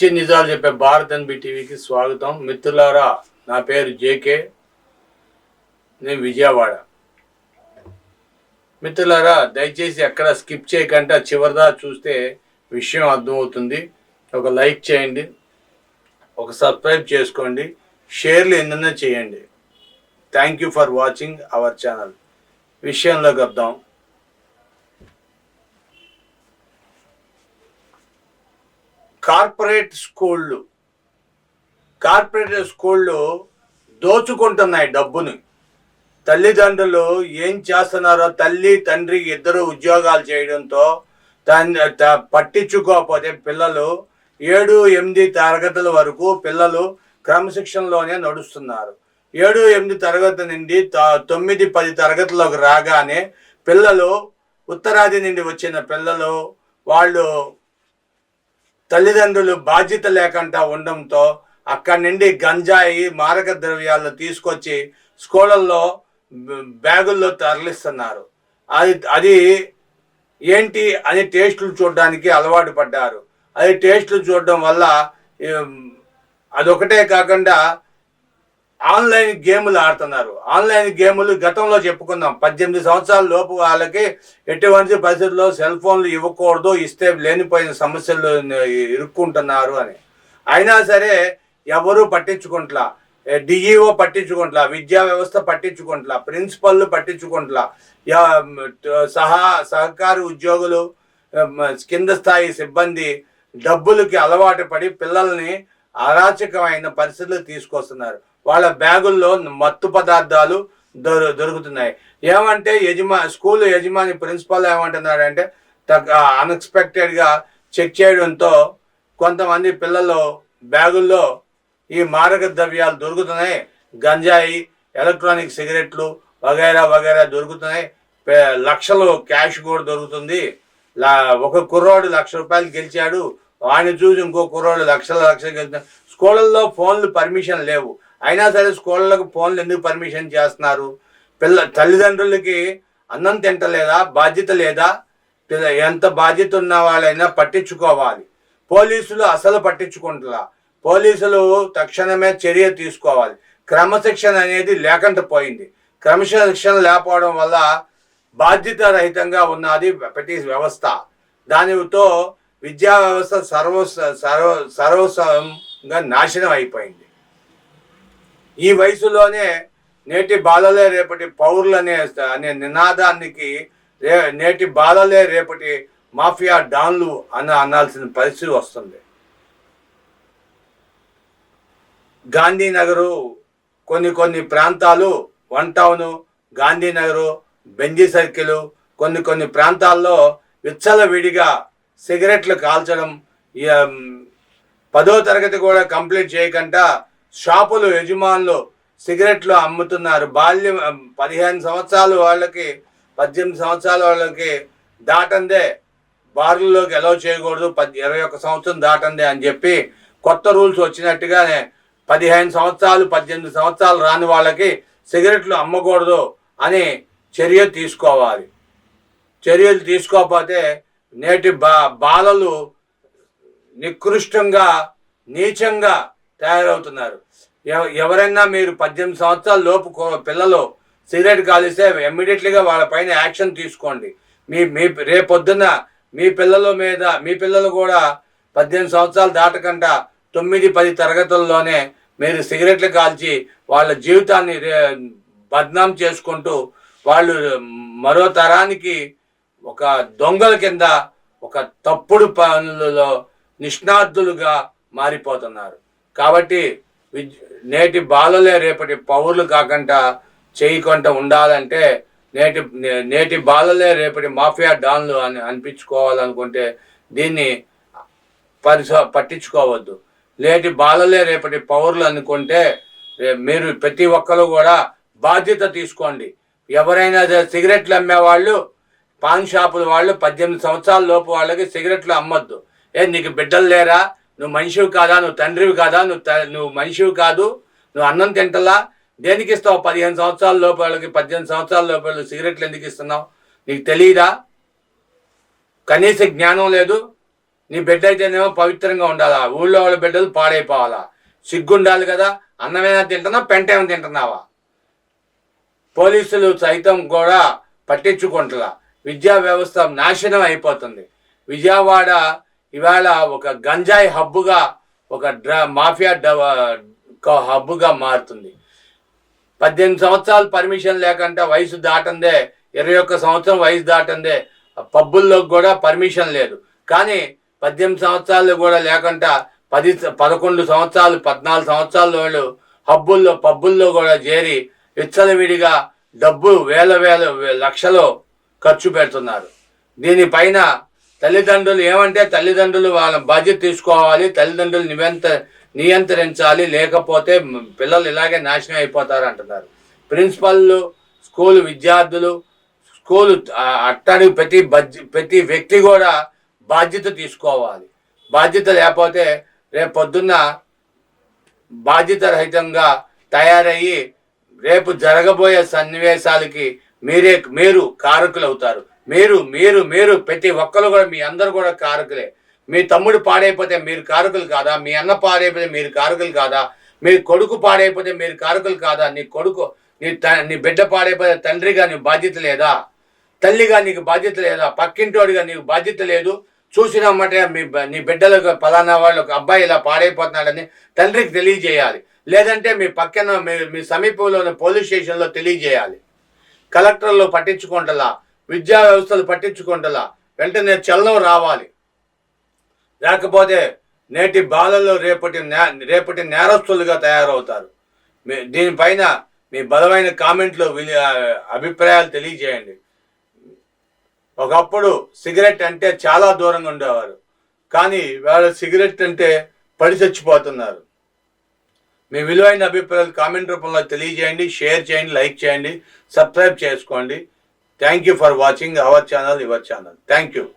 పచ్చి నిజాలు చెప్పే భారత్ ఎన్బి టీవీకి స్వాగతం. మిత్రులారా నా పేరు జేకే నేను విజయవాడ. మిత్రులారా దయచేసి ఎక్కడ స్కిప్ చేయకుండా చివరిదా చూస్తే విషయం అర్థమవుతుంది. ఒక లైక్ చేయండి ఒక సబ్స్క్రైబ్ చేసుకోండి షేర్లు ఎన్నైనా చేయండి. Thank you for watching our channel. విషయంలోకి వద్దాం. కార్పొరేట్ స్కూళ్ళు. కార్పొరేట్ స్కూళ్ళు దోచుకుంటున్నాయి డబ్బుని. తల్లిదండ్రులు ఏం చేస్తున్నారో తల్లి తండ్రి ఇద్దరు ఉద్యోగాలు చేయడంతో తన్ పట్టించుకోకపోతే పిల్లలు ఏడు ఎనిమిది తరగతుల వరకు పిల్లలు క్రమశిక్షణలోనే నడుస్తున్నారు. ఏడు ఎనిమిది తరగతి నుండి తొమ్మిది పది తరగతిలోకి రాగానే పిల్లలు ఉత్తరాది నుండి వచ్చిన పిల్లలు వాళ్ళు తల్లిదండ్రులు బాధ్యత లేకుండా ఉండడంతో అక్కడి నుండి గంజాయి మారక ద్రవ్యాలు తీసుకొచ్చి స్కూళ్ళల్లో బ్యాగుల్లో తరలిస్తున్నారు. అది అది ఏంటి అని టేస్టులు చూడడానికి అలవాటు పడ్డారు. అది టేస్టులు చూడడం వల్ల అదొకటే కాకుండా ఆన్లైన్ గేములు ఆడుతున్నారు. ఆన్లైన్ గేములు గతంలో చెప్పుకుందాం. పద్దెనిమిది సంవత్సరాల లోపు వాళ్ళకి ఎటువంటి పరిస్థితుల్లో సెల్ ఫోన్లు ఇవ్వకూడదు ఇస్తే లేనిపోయిన సమస్యలు ఇరుక్కుంటున్నారు అని. అయినా సరే ఎవరు పట్టించుకుంటా డిఈఓ పట్టించుకుంటా విద్యా వ్యవస్థ పట్టించుకుంటలా ప్రిన్సిపల్ పట్టించుకుంటా సహా సహకారి ఉద్యోగులు కింద స్థాయి సిబ్బంది డబ్బులకి అలవాటు పడి పిల్లల్ని అరాచకమైన పరిస్థితులు తీసుకొస్తున్నారు. వాళ్ళ బ్యాగుల్లో మత్తు పదార్థాలు దొరు దొరుకుతున్నాయి. ఏమంటే యజమా స్కూల్ యజమాని ప్రిన్సిపాల్ ఏమంటున్నాడంటే తగ్గ అన్ఎక్స్పెక్టెడ్గా చెక్ చేయడంతో కొంతమంది పిల్లలు బ్యాగుల్లో ఈ మారక ద్రవ్యాలు దొరుకుతున్నాయి. గంజాయి ఎలక్ట్రానిక్ సిగరెట్లు వగైరా వగైరా దొరుకుతున్నాయి. లక్షలు క్యాష్ కూడా దొరుకుతుంది. లా ఒక కుర్రోడు లక్ష రూపాయలు గెలిచాడు. వాడిని చూసి ఇంకో కుర్రోడు లక్షల లక్షలు గెలిచాడు స్కూళ్ళల్లో ఫోన్లు పర్మిషన్ లేవు. అయినా సరే స్కూళ్ళకు ఫోన్లు ఎందుకు పర్మిషన్ చేస్తున్నారు? పిల్ల తల్లిదండ్రులకి అన్నం తింటలేదా? బాధ్యత లేదా? పిల్ల- ఎంత బాధ్యత ఉన్న వాళ్ళైనా పట్టించుకోవాలి. పోలీసులు అసలు పట్టించుకుంటున్నా పోలీసులు తక్షణమే చర్య తీసుకోవాలి. క్రమశిక్షణ అనేది లేకుండా పోయింది. క్రమశిక్షణ లేకపోవడం వల్ల బాధ్యత రహితంగా ఉన్నది ప్రతి వ్యవస్థ. దానితో విద్యా వ్యవస్థ సర్వ సర్వ సర్వస్వంగా నాశనం అయిపోయింది. ఈ వయసులోనే నేటి బాలలే రేపటి పౌరులు అనే అనే నినాదానికి రే నేటి బాలలే రేపటి మాఫియా డాన్లు అని అనాల్సిన పరిస్థితి వస్తుంది. గాంధీనగరు కొన్ని కొన్ని ప్రాంతాలు one town Gandhinagar Benz circle కొన్ని కొన్ని ప్రాంతాల్లో విచ్చలవిడిగా సిగరెట్లు కాల్చడం పదో తరగతి కూడా కంప్లీట్ చేయకుండా షాపులు యజమానులు సిగరెట్లు అమ్ముతున్నారు. బాల్యం పదిహేను సంవత్సరాలు వాళ్ళకి పద్దెనిమిది సంవత్సరాల వాళ్ళకి దాటందే. బార్లలోకి ఎలా చేయకూడదు. పద్ ఇరవై ఒక్క సంవత్సరం దాటందే అని చెప్పి కొత్త రూల్స్ వచ్చినట్టుగానే పదిహేను సంవత్సరాలు పద్దెనిమిది సంవత్సరాలు రాని వాళ్ళకి సిగరెట్లు అమ్మకూడదు అని చర్య తీసుకోవాలి. చర్యలు తీసుకోకపోతే నేటి బా బాలలు నికృష్టంగా నీచంగా తయారవుతున్నారు. ఎవ- ఎవరైనా మీరు పద్దెనిమిది సంవత్సరాల లోపు కో- పిల్లలు సిగరెట్ కాలిస్తే ఇమ్మీడియట్లీగా వాళ్ళ పైన యాక్షన్ తీసుకోండి. మీ మీ రేపొద్దున మీ పిల్లల మీద మీ పిల్లలు కూడా పద్దెనిమిది సంవత్సరాలు దాటకుండా తొమ్మిది పది తరగతుల్లోనే మీరు సిగరెట్లు కాల్చి వాళ్ళ జీవితాన్ని రే- బద్నాం చేసుకుంటూ వాళ్ళు మరో తరానికి ఒక దొంగల కింద ఒక తప్పుడు పనులలో నిష్ణాతులుగా మారిపోతున్నారు. కాబట్టి నేటి బాలలే రేపటి పౌరులు కాకుండా చేయకుండా ఉండాలంటే నేటి నే- నేటి బాలలే రేపటి మాఫియా డాన్లు అని అనిపించుకోవాలనుకుంటే దీన్ని పరిశో పట్టించుకోవద్దు. నేటి బాలలే రేపటి పౌరులు అనుకుంటే మీరు ప్రతి ఒక్కరు కూడా బాధ్యత తీసుకోండి. ఎవరైనా సిగరెట్లు అమ్మేవాళ్ళు పాన్ షాపుల వాళ్ళు పద్దెనిమిది సంవత్సరాల లోపు వాళ్ళకి సిగరెట్లు అమ్మొద్దు. ఏ నీకు బిడ్డలు లేరా? నువ్వు మనిషివి కాదా నువ్వు తండ్రివి కాదా నువ్వు త- నువ్వు మనిషివి కాదు నువ్వు అన్నం తింటలా దేనికి ఇస్తావు? పదిహేను సంవత్సరాల లోపలకి పద్దెనిమిది సంవత్సరాల లోపల సిగరెట్లు ఎందుకు ఇస్తున్నావు? నీకు తెలియదా కనీస జ్ఞానం లేదు. నీ బిడ్డ అయితేనేమో పవిత్రంగా ఉండాలా? ఊళ్ళో వాళ్ళ బిడ్డలు పాడైపోవాలా? సిగ్గుండాలి కదా? అన్నమైనా తింటున్నావు? పెంట ఏమైనా తింటున్నావా? పోలీసులు సైతం కూడా పట్టించుకుంటున్నా విద్యా వ్యవస్థ నాశనం అయిపోతుంది. విజయవాడ ఇవాళ ఒక గంజాయి హబ్బుగా ఒక డ్ర మాఫియా డ హబ్బుగా మారుతుంది. పద్దెనిమిది సంవత్సరాలు పర్మిషన్ లేకుండా వయసు దాటందే ఇరవై ఒక్క సంవత్సరం వయసు దాటందే పబ్బుల్లో కూడా పర్మిషన్ లేదు. కానీ పద్దెనిమిది సంవత్సరాలు కూడా లేకుండా పది పదకొండు సంవత్సరాలు పద్నాలుగు సంవత్సరాల వాళ్ళు హబ్బుల్లో పబ్బుల్లో కూడా చేరి విచ్చలవిడిగా డబ్బు వేల వేల లక్షలో లక్షలు ఖర్చు పెడుతున్నారు. దీనిపైన తల్లిదండ్రులు ఏమంటే తల్లిదండ్రులు వాళ్ళ బాధ్యత తీసుకోవాలి తల్లిదండ్రులు నివంత నియంత్రించాలి లేకపోతే పిల్లలు ఇలాగే నాశనం అయిపోతారు అంటున్నారు. ప్రిన్సిపల్లు స్కూల్ విద్యార్థులు స్కూల్ అట్టడి ప్రతి బడ్జ ప్రతి వ్యక్తి కూడా బాధ్యత తీసుకోవాలి. బాధ్యత లేకపోతే రేపు పొద్దున్న బాధ్యత రహితంగా తయారయ్యి రేపు జరగబోయే సన్నివేశాలకి మీరే మీరు కారకులు అవుతారు మీరు మీరు మీరు ప్రతి ఒక్కరు కూడా మీ అందరు కూడా కారకులే. మీ తమ్ముడు పాడైపోతే మీరు కారకులు కాదా? మీ అన్న పాడైపోతే మీరు కారకులు కాదా? మీ కొడుకు పాడైపోతే మీరు కారకులు కాదా? నీ కొడుకు నీ త- నీ బిడ్డ పాడైపోతే తండ్రిగా నీకు బాధ్యత లేదా? తల్లిగా నీకు బాధ్యత లేదా? పక్కింటోడిగా నీకు బాధ్యత లేదు. చూసినామంటే మీ బ- నీ బిడ్డలకు పలానా వాళ్ళు ఒక అబ్బాయి ఇలా పాడైపోతున్నాడని తండ్రికి తెలియజేయాలి. లేదంటే మీ పక్కన మీ మీ సమీపంలో ఉన్న పోలీస్ స్టేషన్లో తెలియజేయాలి. కలెక్టర్లో పట్టించుకుంటలా. విద్యా వ్యవస్థలు పట్టించుకుంటలా వెంటనే చలనం రావాలి. లేకపోతే నేటి బాలల్లో రేపటి నే- రేపటి నేరస్తులుగా తయారవుతారు. మీ- దీనిపైన మీ బలమైన కామెంట్లు విలి- అభిప్రాయాలు తెలియజేయండి. ఒకప్పుడు సిగరెట్ అంటే చాలా దూరంగా ఉండేవారు. కానీ వాళ్ళ సిగరెట్ అంటే పడి చచ్చిపోతున్నారు. మీ విలువైన అభిప్రాయాలు కామెంట్ రూపంలో తెలియజేయండి షేర్ చేయండి లైక్ చేయండి సబ్స్క్రైబ్ చేసుకోండి. Thank you for watching our channel, your channel. Thank you.